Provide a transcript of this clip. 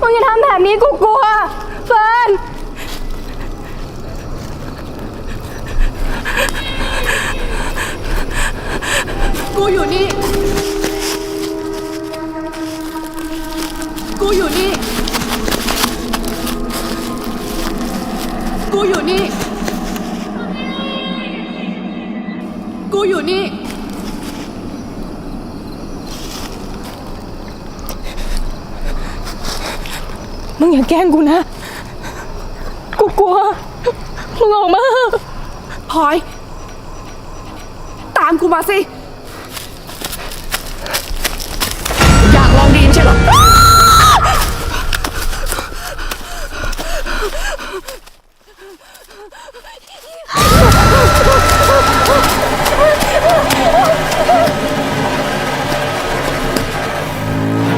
มึงอย่าทำแบบนี้กูกลัว เฟิร์น กูอยู่นี่ กูอยู่นี่ กูอยู่นี่ กูอยู่นี่ มึงอย่าแกล้งกูนะ กูกลัว มึงออกมาพลอย ตามกูมาสิ อยากลองดีนใช่เหรอ เ